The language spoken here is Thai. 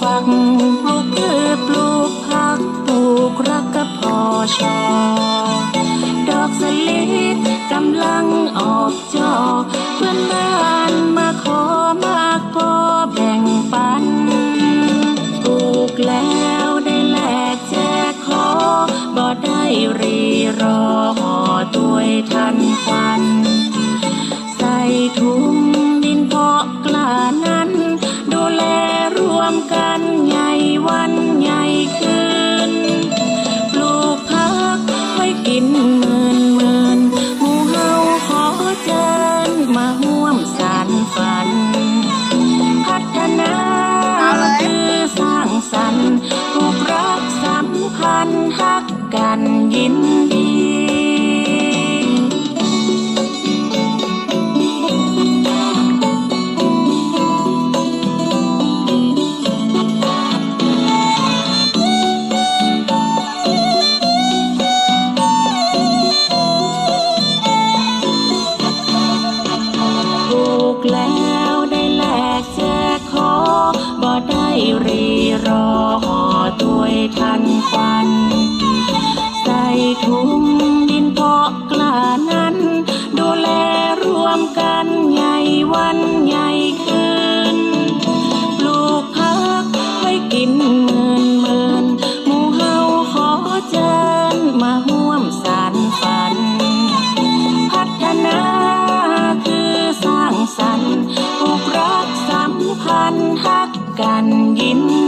ฟักปลูกพืชปลูกผักปลูกรักกะพอชอ ดอกสลิดกำลังออกจอเพื่อนบ้านมาขอมากพอแบ่งปันปลูกแล้วได้แลกแจกขอบ่ได้รีรอด้วยทันควัน มกันใหญ่วันใหญ่คืนปลูกพักไว้กินหมื่นหมื่นหมู่เฮาขอเชิญมาห่วมสารฝัน พัฒนาเอาเลยคือสร้างสรรค์ผูกรักสัมพันธ์ฮักกันยิน แล้วได้แลกแจกขอบ่ได้รีรอห่อตัวทันควันใส่ถุง การยิ้ม